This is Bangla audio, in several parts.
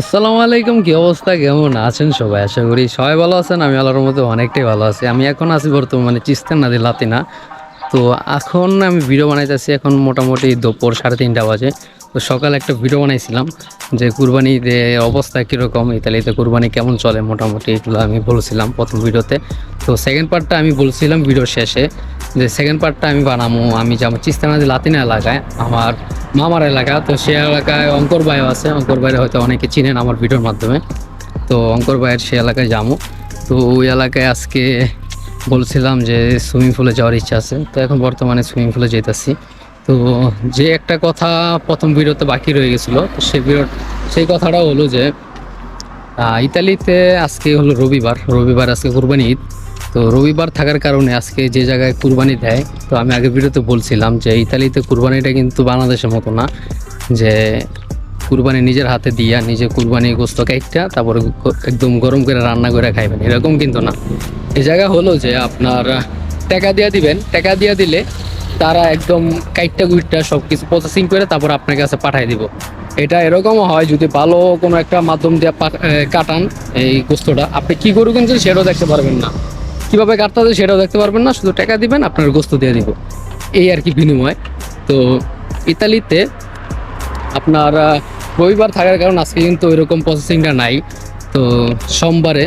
আসসালামু আলাইকুম, কি অবস্থা? কেমন আছেন সবাই? আশা করি সবাই ভালো আছেন। আমি আল্লাহর মধ্যে অনেকটাই ভালো আছি। আমি এখন আছি বর্তমানে চিস্তেন নদী লাতিনা। তো এখন আমি ভিডিও বানাইতেছি এখন মোটামুটি দুপুর সাড়ে তিনটা বাজে। তো সকালে একটা ভিডিও বানাইছিলাম যে কুরবানিতে অবস্থা কীরকম, ইতালিতে কুরবানি কেমন চলে মোটামুটি এগুলো আমি বলছিলাম প্রথম ভিডিওতে। তো সেকেন্ড পার্টটা আমি বলছিলাম ভিডিওর শেষে। যে সেকেন্ড পার্টটা আমি বানাবো আমি যেমন চিস্তানাদি লাতিনা এলাকায়, আমার মামার এলাকা। তো সে এলাকায় অঙ্কর ভাইও আছে, অঙ্কর ভাইয়ের হয়তো অনেকে চিনেন আমার ভিডিওর মাধ্যমে। তো অঙ্কর ভাইয়ের সে এলাকায় যাব তো ওই এলাকায় আজকে বলছিলাম যে সুইমিং পুলে যাওয়ার ইচ্ছা আছে। তো এখন বর্তমানে সুইমিং পুলে যেতেছি। তো যে একটা কথা প্রথম ভিডিওতে বাকি রয়ে গেছিল, তো সেই ভিডিও, সেই কথাটা হলো যে ইতালিতে আজকে হলো রবিবার। রবিবার আজকে কুরবানি ঈদ। তো রবিবার থাকার কারণে আজকে যে জায়গায় কুরবানি দেয়, তো আমি আগের ভিডিওতে বলছিলাম যে ইতালিতে কুরবানিটা কিন্তু বাংলাদেশের মতো না, যে কুরবানি নিজের হাতে দিয়া নিজে কুরবানি গোস্ত কাইটটা, তারপরে একদম গরম করে রান্না করে খাইবেন। এরকম কিন্তু না। এ জায়গা হলো যে আপনার টাকা দিয়া দিবেন, টাকা দিয়া দিলে তারা একদম কাইটটা গুইটটা সব কিছু প্রসেসিং করে তারপর আপনার কাছে পাঠাই দিব। এটা এরকমও হয় যদি ভালো কোনো একটা মাধ্যম দিয়ে কাটান এই গোস্তটা। আপনি কি গরু কিনছেন সেটাও দেখতে পারবেন না। কীভাবে কাটতে হবে সেটাও দেখতে পারবেন না, শুধু টাকা দিবেন, আপনার গোস্ত দিয়ে দিব। এই আর কি বিনিময়। তো ইতালিতে আপনার রবিবার থাকার কারণ আজকে কিন্তু ওইরকম প্রসেসিংটা নাই। তো সোমবারে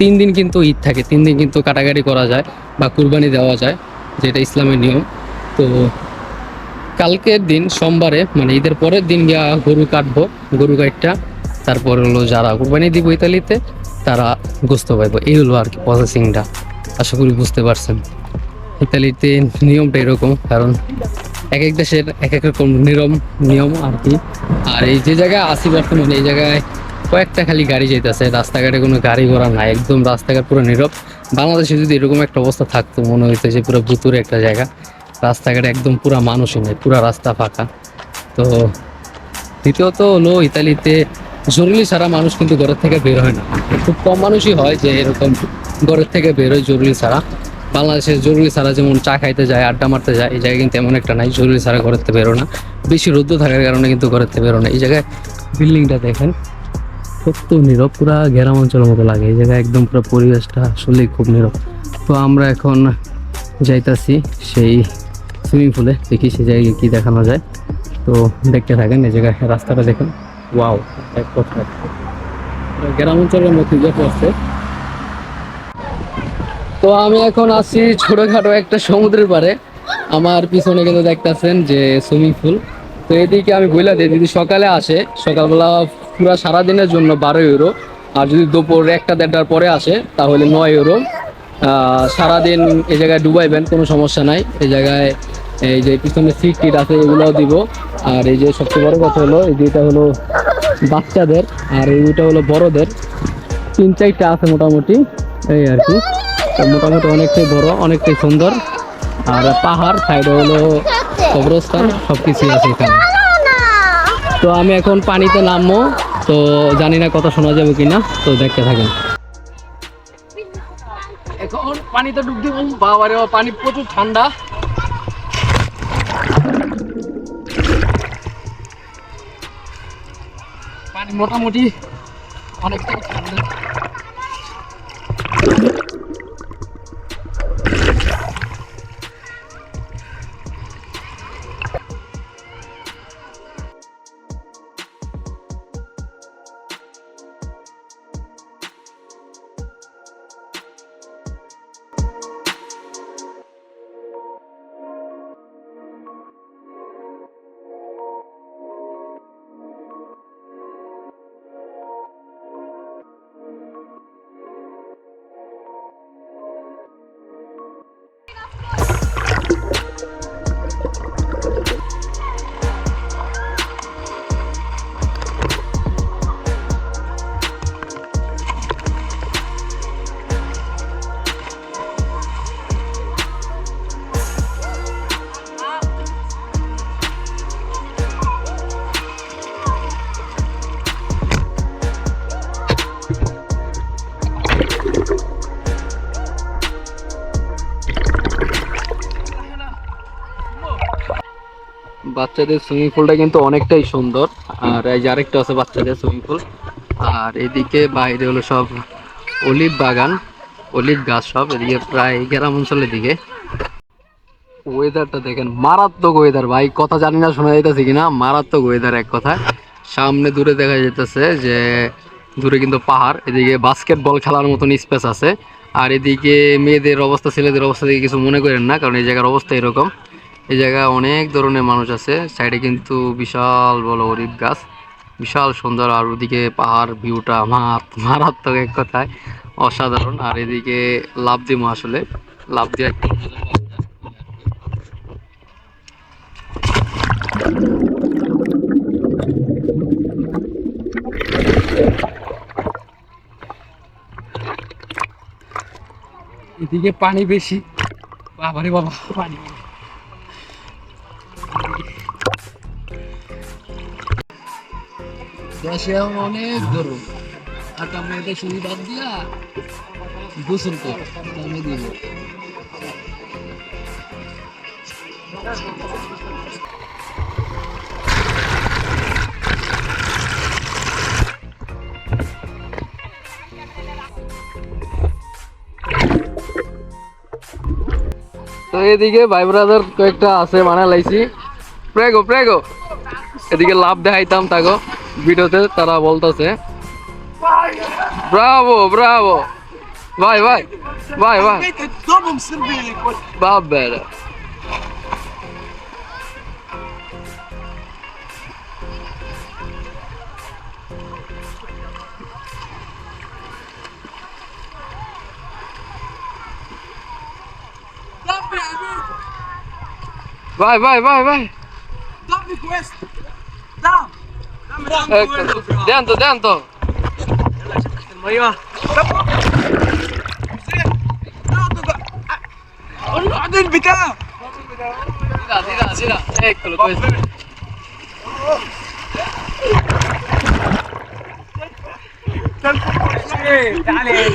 তিন দিন কিন্তু ঈদ থাকে, তিন দিন কিন্তু কাটাকাটি করা যায় বা কুরবানি দেওয়া যায়, যেটা ইসলামের নিয়ম। তো কালকের দিন সোমবারে মানে ঈদের পরের দিন গিয়া গরু কাটবো, গরু কাটটা তারপর হলো যারা কুরবানি দিব ইতালিতে তারা গোস্ত পাইবো এই হলো আর কি প্রসেসিংটা আশা করি বুঝতে পারছেন। ইতালিতে নিয়মটা এরকম, কারণ এক এক দেশের এক এক রকম নিয়ম নিয়ম আর কি। আর এই যে জায়গায় আসি বর্তমানে, এই জায়গায় কয়েকটা খালি গাড়ি যেতেছে রাস্তাঘাটে কোনো গাড়ি ঘোড়া নাই, একদম রাস্তাঘাট পুরো নীরব। বাংলাদেশে যদি এরকম একটা অবস্থা থাকতো, মনে হইতো যে পুরো ভুতুরে একটা জায়গা। রাস্তাঘাটে একদম পুরো মানুষই নেই, পুরো রাস্তা ফাঁকা। তো দ্বিতীয়ত হলো ইতালিতে জরুরি ছাড়া মানুষ কিন্তু ঘরের থেকে বের হয় না। খুব কম মানুষই হয় যে এরকম ঘরের থেকে বের হয় জরুরি ছাড়া। বাংলাদেশে জরুরি ছাড়া যেমন চা খাইতে যায়, আড্ডা মারতে যায়, এই জায়গায় কিন্তু এমন একটা নাই, জরুরি ছাড়া ঘরের থেকে বেরো না। বেশি রোদ্র থাকার কারণে কিন্তু ঘরের থেকে বেরো না। এই জায়গায় বিল্ডিংটা দেখেন সত্য নীরব, পুরা গ্রাম অঞ্চলের মতো লাগে। এই জায়গায় একদম পুরো পরিবেশটা আসলেই খুব নীরব। তো আমরা এখন যাইতাছি সেই সুইমিং পুলে, দেখি সেই জায়গায় কী দেখানো যায়। তো দেখতে থাকেন, এই জায়গায় রাস্তাটা দেখুন। ওয়াও, এক কথা। গ্রাম অঞ্চলের মধ্যে তো আমি এখন আছি ছোটখাটো একটা সমুদ্রের পারে আমার পিছনে কিন্তু দেখতেছেন যে সুইমিং পুল। তো এদিকে আমি বইলা দিই, যদি সকালে আসে, সকালবেলা পুরো সারাদিনের জন্য বারো ইউরো আর যদি দুপুর একটা দেড়টার পরে আসে, তাহলে নয় ইউরো সারাদিন এই জায়গায় ডুবাইবেন, কোনো সমস্যা নাই। এই জায়গায় এই যে পিছনে সিট টিট আছে, এগুলোও দিব। আর এই যে সবচেয়ে বড় কথা হলো, এই যেটা হলো বাচ্চাদের, আর এই দুটা হলো বড়দের। তিন চারটা আছে মোটামুটি, এই আর কি। মোটামুটি অনেকটাই বড়, অনেকটাই সুন্দর। আর পাহাড়, সাইডে হলো কবরস্থান সব কিছুই আছে এখানে। তো আমি এখন পানিতে নামবো, তো জানি না কথা শোনা যাবে কিনা, তো দেখতে থাকেন। এখন পানিতে ডুব দিব, বাবারে পানি প্রচুর ঠান্ডা। মোটামুটি অনেকটাই ঠান্ডা বাচ্চাদের সুইমিং পুলটা কিন্তু অনেকটাই সুন্দর। আর এই যে আরেকটা আছে বাচ্চাদের সুইমিং পুল আর এদিকে বাইরে হলো সব অলিভ বাগান, অলিভ গাছ সব। এদিকে প্রায় গ্রাম অঞ্চলের দিকে। ওয়েদারটা দেখেন, মারাত্মক ওয়েদার ভাই। কথা জানি না, শোনা যাইতেছে কিনা? মারাত্মক ওয়েদার এক কথা সামনে দূরে দেখা যাইতেছে যে, দূরে কিন্তু পাহাড়। এদিকে বাস্কেটবল খেলার মতন স্পেস আছে। আর এদিকে মেয়েদের অবস্থা, ছেলেদের অবস্থা থেকে কিছু মনে করেন না, কারণ এই জায়গার অবস্থা এরকম। এই জায়গায় অনেক ধরনের মানুষ আছে। সাইডে কিন্তু বিশাল বড় অরিব গাছ। বিশাল সুন্দর। আর ওদিকে পাহাড় ভিউটা মার মারাত্মক এক কথায় অসাধারণ। আর এদিকে লাভ দিমো আসলে। লাভ দিয়ে এদিকে পানি বেশি। বাবারে বাবা, পানি। অনেক আর শুধু বাদ দিয়া গোসল তো এদিকে ভাই ব্রাদার কয়েকটা আছে বানা লাইছি প্রেগো প্রেগো। এদিকে লাভ দেখাইতাম তাগো। ভিডিওতে তারা বলতেছে, ব্রাভো ব্রাভো, ভাই ভাই ভাই ভাই, বাপ বেড়া ভাই ভাই ভাই ভাই। دندو دندو يلا تحت الميه اقعد البتاع لا لا لا هيك كويس تعالي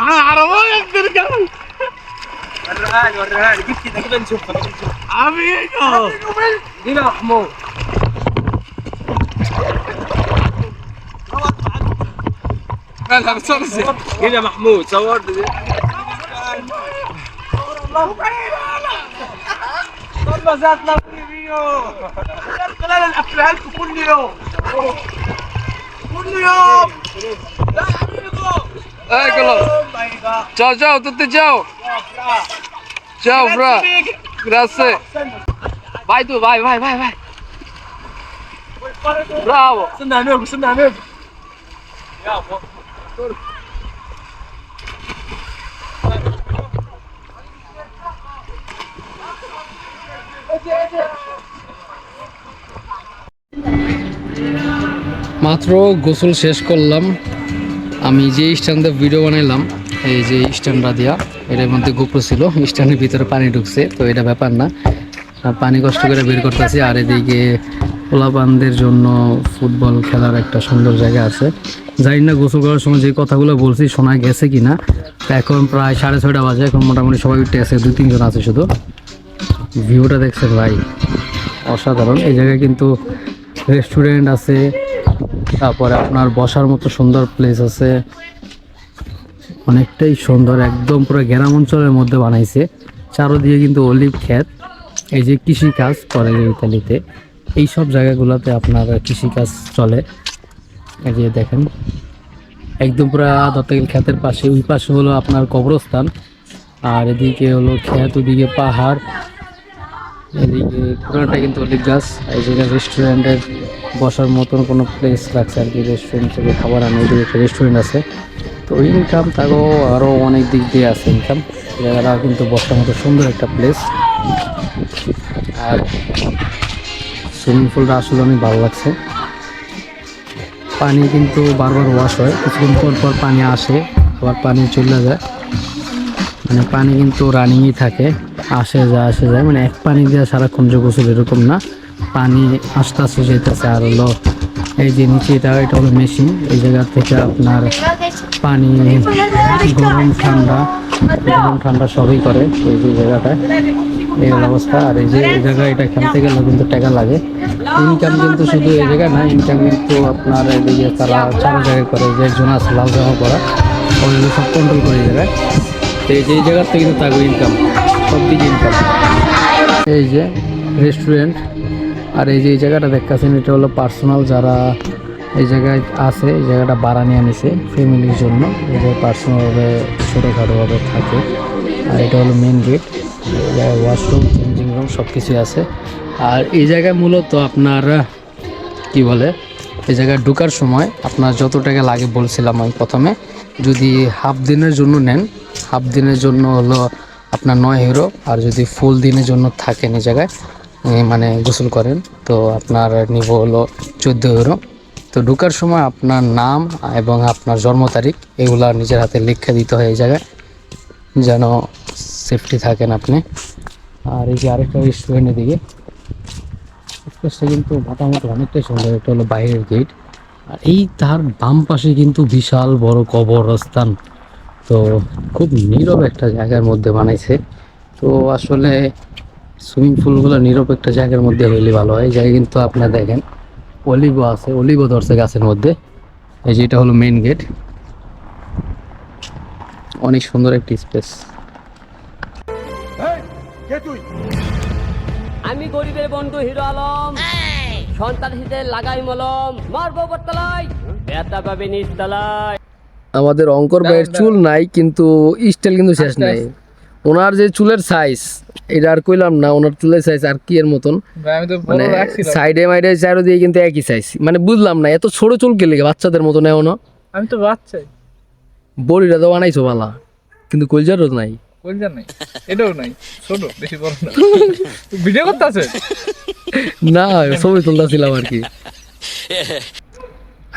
عربية وريها لي وريها لي جيب كده كده نشوف. أمينو! دينا يا حمود مالها بتصرصي هنا محمود صور لي والله ذاتنا بريميو أنا كل يوم. كل يوم. لا يا حبيبي اي خلاص تشاو تشاو Ciao, bro. Grazie. Vai tu, vai, vai, vai, vai. Bravo. Sunt de-a meu, sunt de-a meu. Ia, bă. মাত্র গোসল শেষ করলাম আমি যে স্ট্যান্ডে ভিডিও বানাইলাম এই যে স্ট্যান্ডটা দিয়া এটার মধ্যে গোপ্রো ছিল, স্ট্যান্ডের ভিতরে পানি ঢুকছে, তো এটা ব্যাপার না। পানি কষ্ট করে বের করতেছি, আর এদিকে পোলাপানদের জন্য ফুটবল খেলার একটা সুন্দর জায়গা আছে। জানি না গোসল করার সময় যে কথাগুলো বলছি, শোনা গেছে কিনা। তো এখন প্রায় সাড়ে ছয়টা বাজে, এখন মোটামুটি সবাই উঠে আছে, দুই তিনজন আছে শুধু। ভিউটা দেখছেন ভাই, অসাধারণ। এই জায়গায় কিন্তু রেস্টুরেন্ট আছে, তারপরে আপনার বসার মতো সুন্দর প্লেস আছে। অনেকটাই সুন্দর, একদম পুরো গ্রাম অঞ্চলের মধ্যে বানাইছে। চারোদিকে কিন্তু অলিভ ক্ষেত, এই যে কৃষি কাজ করে ইতালিতে। এই সব জায়গাগুলোতে আপনার কৃষি কাজ চলে। এই যে দেখেন, একদম পুরো দত্তগিল ক্ষেতের পাশে, ওই পাশে হলো আপনার কবরস্থান। আর এদিকে হলো ক্ষেত, ওদিকে পাহাড়। এদিকে পুরোটা কিন্তু অলিভ গাছ। এই জায়গায় রেস্টুরেন্টের বসার মতন কোনো প্লেস রাখছে আর কি রেস্টুরেন্ট থেকে খাবার আনে ওইদিকে রেস্টুরেন্ট আছে। তো ইনকাম তাকেও আরও অনেক দিক দিয়ে আছে ইনকাম জায়গাটা কিন্তু বসার মতো সুন্দর একটা প্লেস আর সুইমিং পুলটা আসলে অনেক ভালো লাগছে। পানি কিন্তু বারবার ওয়াশ হয়। কিছুক্ষণ পর পর পানি আসে, আবার পানি চলে যায়। মানে পানি কিন্তু রানিংই থাকে। আসে যায় আসে যায়। মানে এক পানি দিয়ে সারাক্ষণ যে গোসল এরকম না। পানি আস্তে আস্তে যেতেছে আর হলো এই যে নিচে এটা এটা হলো মেশিন এই জায়গা থেকে আপনার পানি, গরম ঠান্ডা গরম ঠান্ডা সবই করে এই যে জায়গাটায়। এই অবস্থা। আর এই যে এই জায়গায় এটা খেলতে গেলে কিন্তু টাকা লাগে। ইনকাম কিন্তু শুধু এই জায়গায় না ইনকাম কিন্তু আপনার এদিকে তারা চারো জায়গায় করে, যে আছে লাল জামা করা ওইগুলো সব কন্ট্রোল করে জায়গায়। তো এই যে এই জায়গার থেকে কিন্তু থাকবে ইনকাম সব দিকে ইনকাম এই যে রেস্টুরেন্ট আর এই যে এই জায়গাটা দেখতেছেন, এটা হলো পার্সোনাল যারা এই জায়গায় আছে, এই জায়গাটা ভাড়া নিয়ে নিছে ফ্যামিলির জন্য। এই যে পার্সোনালভাবে ছোটোখাটোভাবে থাকে। আর এটা হলো main gate washroom changing room সব কিছুই আছে। আর এই জায়গায় মূলত আপনার, কি বলে, এই জায়গায় ঢোকার সময় আপনার যত টাকা লাগে বলছিলাম আমি প্রথমে, যদি হাফ দিনের জন্য নেন হাফ দিনের জন্য হলো আপনার নয় ইউরো আর যদি ফুল দিনের জন্য থাকেন এই জায়গায় মানে গোসল করেন। তো আপনার নিব হলো চোদ্দ ইউরো তো ঢুকার সময় আপনার নাম এবং আপনার জন্ম তারিখ এগুলা নিজের হাতে লিখে দিতে হয় এই জায়গায়। যেন সেফটি থাকেন আপনি। আর এই যে আরেকটা রেস্টুরেন্টের দিকে কিন্তু মোটামুটি অনেকটাই সুন্দর। এটা হলো বাইরের গেট আর এই তার বাম পাশে কিন্তু বিশাল বড় কবরস্থান। তো খুব নীরব একটা জায়গার মধ্যে বানাইছে। তো আসলে সুইমিং পুলগুলো নীরব একটা জায়গার মধ্যে হইলে ভালো হয়। জায়গা কিন্তু আপনার দেখেন অলিভও আছে অলিভও ধরছে গাছের মধ্যে। এই যে এটা হলো মেইন গেট অনেক সুন্দর একটি স্পেস আমি গরিবের বন্ধু হিরো আলম। সন্তান হিসেবে লাগাই মলম। মারবো বটতলায় ব্যথা পাবে নিচতলায়। আমাদের অঙ্কর ভাইয়ের চুল নাই কিন্তু স্টাইল কিন্তু শেষ নাই। ওনার যে চুলের সাইজ এটা আর কইলাম না ওনার চুলের সাইজ আর কি এর মতন? মানে সাইডে মাইডে চারো দিয়ে কিন্তু একই সাইজ মানে বুঝলাম না এত ছোট চুল কে লেগে বাচ্চাদের মতো নেও না আমি তো বাচ্চাই বড়িটা তো বানাইছো বালা। কিন্তু কলজারও নাই। কোনটা নাই। এটাও নাই। ছোট বেশি বড় না। ভিডিও করতে আছে না ছবি তুলতেছিলাম আর কি।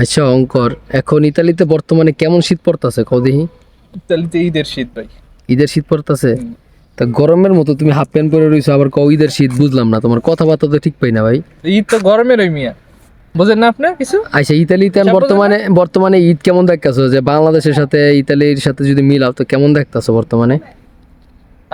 আচ্ছা অঙ্কর এখন ইতালিতে বর্তমানে কেমন শীত পড়তেছে? কদিহি তাহলে তো ঈদের শীত ভাই। ঈদের শীত পড়তেছে। তা গরমের মতো তুমি হাফ প্যান্ট পরে রইছো আবার কও ঈদের শীত বুঝলাম না তোমার কথাবার্তা তো ঠিক পাই না ভাই। ঈদ তো গরমের ওই মিয়া। বোঝেন না আপনি কিছু? আচ্ছা ইতালিতে এখন বর্তমানে বর্তমানে ঈদ কেমন দেখতেছো? যে বাংলাদেশের সাথে ইতালির সাথে যদি মিলাও তো কেমন দেখতেছো বর্তমানে?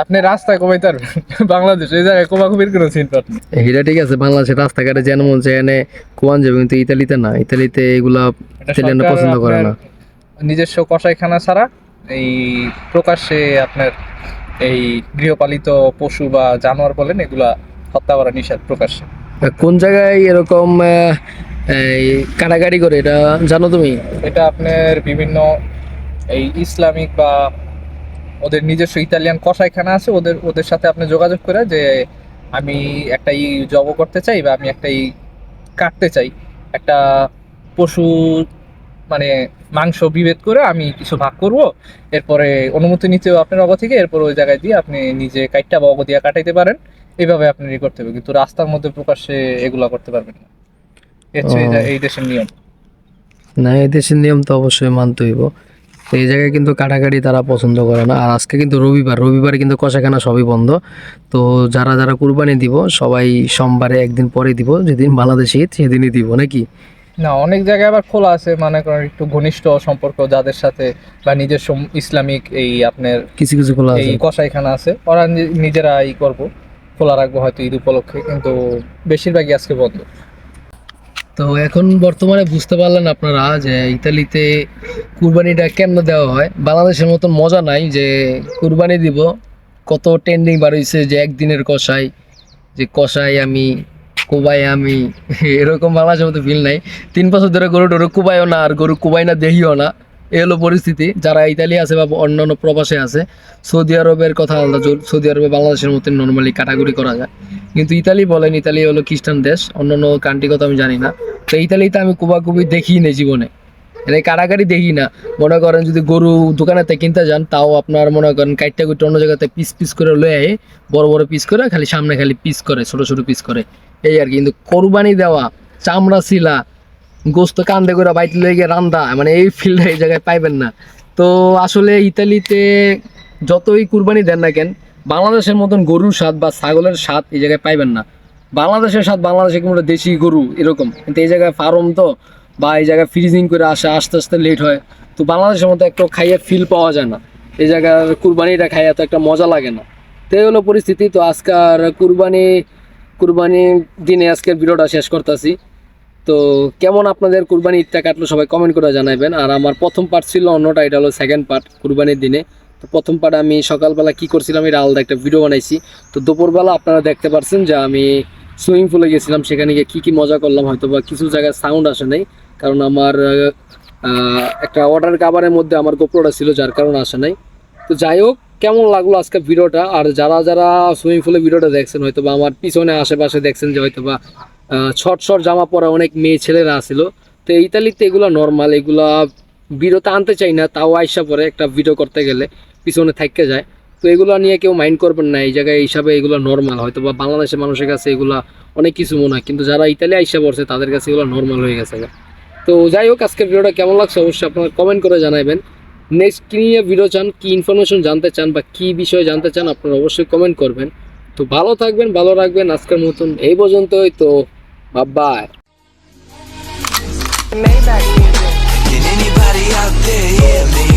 আপনি রাস্তায় কমাইতে পারবেন। বাংলাদেশ এই জায়গায় কোমাকুমির কোনো চিন্তা নেই এটা ঠিক আছে বাংলাদেশের রাস্তাঘাটে যেন মন এনে কোয়ান যাবে কিন্তু ইতালিতে না। ইতালিতে এগুলা ইতালিয়ানরা পছন্দ করে না। নিজস্ব কষাইখানা ছাড়া এই প্রকাশ্যে আপনার এই গৃহপালিত পশু বা জানোয়ার বলেন এগুলা হত্যা করা নিষেধ প্রকাশ্যে। কোন জায়গায় এরকম এই কাটাকাটি করে এটা জানো তুমি? এটা আপনার বিভিন্ন এই ইসলামিক বা ওদের নিজস্ব ইতালিয়ান কষাইখানা আছে ওদের ওদের সাথে আপনি যোগাযোগ করে যে আমি একটা ই জব করতে চাই বা আমি একটা ই কাটতে চাই। একটা পশু মানে মাংস বিভেদ করে আমি কিছু ভাগ করব। এরপরে অনুমতি নিতে হবে আপনার অগ থেকে এরপর ওই জায়গায় দিয়ে আপনি নিজে কাইটটা বা অগ দিয়ে কাটাইতে পারেন। এইভাবে আপনি ই করতে হবে কিন্তু রাস্তার মধ্যে প্রকাশ্যে এগুলা করতে পারবেন না। এই দেশের নিয়ম। না এই দেশের নিয়ম তো অবশ্যই মানতে হইব। এই জায়গায় কিন্তু কাটাকাটি তারা পছন্দ করে না। আর আজকে কিন্তু রবিবার রবিবারে কিন্তু কষাখানা সবই বন্ধ। তো যারা যারা কুরবানি দিব সবাই সোমবারে একদিন পরে দিব যেদিন বাংলাদেশে ঈদ সেদিনই দিব নাকি? না অনেক জায়গায় আবার খোলা আছে মনে করেন একটু ঘনিষ্ঠ সম্পর্ক যাদের সাথে বা নিজস্ব ইসলামিক এই আপনার কিছু কিছু খোলা এই আছে। কসাইখানা আছে ওরা নিজেরা ই করব খোলা রাখব হয়তো ঈদ উপলক্ষে কিন্তু বেশিরভাগই আজকে বন্ধ। তো এখন বর্তমানে বুঝতে পারলেন আপনারা যে ইতালিতে কুরবানিটা কেন দেওয়া হয়। বাংলাদেশের মতন মজা নাই যে কুরবানি দিব কত ট্রেন্ডিং বার হইছে যে একদিনের কষাই যে কষাই আমি কোবাই আমি, এরকম বাংলাদেশের মতো ফিল নাই। তিন বছর ধরে গরু টরু কুবাইও না, আর গরু কুবাই না দেখিও না। এ হলো পরিস্থিতি। যারা ইতালি আছে বা অন্যান্য প্রবাসে আছে, সৌদি আরবের কথা আলাদা সৌদি আরবে বাংলাদেশের মতো নর্মালি ক্যাটাগরি করা যায়। কিন্তু ইতালি বলেন, ইতালি হলো খ্রিস্টান দেশ, অন্য কান্ট্রি কথা আমি জানি না। তো ইতালিতে আমি কুবাকুবি দেখি না জীবনে। এটা কাটাকাটি দেখি না। মনে করেন যদি গরু দোকানেতে কিনতে যান, তাও আপনার মনে করেন কাইটটা কুইটটা অন্য জায়গাতে পিস পিস করে লয়ে বড় বড় পিস করে খালি সামনে খালি পিস করে, ছোট ছোট পিস করে। এই আর কি, কিন্তু কোরবানি দেওয়া, চামড়া শিলা, গোস্ত কান্দে করে বাইতে লেগে রান্দা মানে এই ফিল্ডে এই জায়গায় পাইবেন না। তো আসলে ইতালিতে যতই কুরবানি দেন না কেন, বাংলাদেশের মতন গরুর স্বাদ বা ছাগলের স্বাদ এই জায়গায় পাইবেন না। বাংলাদেশের স্বাদ, বাংলাদেশে কোনো দেশি গরু এরকম, কিন্তু এই জায়গায় ফার্ম তো বা এই জায়গায় ফ্রিজিং করে আসা, আস্তে আস্তে লেট হয়। তো বাংলাদেশের মতো একটু খাইয়ে ফিল পাওয়া যায় না। এই জায়গার কুরবানিটা খাই এত একটা মজা লাগে না। তো এই হলো পরিস্থিতি। তো আজকার কুরবানি কুরবানি দিনে আজকের ভিডিওটা শেষ করতেছি। তো কেমন আপনাদের কুরবানি ঈদটা কাটলো সবাই কমেন্ট করে জানাবেন আর আমার প্রথম পার্ট ছিল অন্যটা, এটা হলো সেকেন্ড পার্ট কুরবানির দিনে। তো প্রথম পার্ট আমি সকালবেলা কি করছিলাম, এটা আলাদা একটা ভিডিও বানাইছি। তো দুপুরবেলা আপনারা দেখতে পারছেন যে আমি সুইমিং পুলে গেছিলাম, সেখানে গিয়ে কী কী মজা করলাম হয়তো বা কিছু জায়গায় সাউন্ড আসে নাই। কারণ আমার একটা অর্ডার কাভারের মধ্যে আমার গোপ্রোটা ছিল, যার কারণে আসে নাই। তো যাই হোক, কেমন লাগল আজকে ভিডিওটা? আর যারা যারা সুইমিং পুলে ভিডিওটা দেখছেন হয়তো বা আমার পিছনে, আশেপাশে দেখছেন যে হয়তো বা শর্ট শর্ট জামা পরা অনেক মেয়ে ছেলেরা আসছিল তো ইতালিতে এগুলো নর্মাল এগুলা ভিডিওতে আনতে চাই না, তাও আইসা পরে একটা ভিডিও করতে গেলে পিছনে থাকতে যায়। তো এগুলো নিয়ে কেউ মাইন্ড করবেন না, এই জায়গায় হিসাবে এগুলো নর্মাল হয়তো বা বাংলাদেশের মানুষের কাছে এগুলা অনেক কিছু মনে হয়, কিন্তু যারা ইতালি আইসা পড়ছে, তাদের কাছে এগুলো নর্মাল হয়ে গেছে তো যাই হোক আজকের ভিডিওটা কেমন লাগছে অবশ্যই আপনারা কমেন্ট করে জানাবেন নেক্সট কী নিয়ে ভিডিও চান কী ইনফরমেশন জানতে চান বা কী বিষয়ে জানতে চান আপনারা অবশ্যই কমেন্ট করবেন। তো ভালো থাকবেন ভালো রাখবেন আজকের মতন এই পর্যন্তই তো bye Can anybody out there hear me?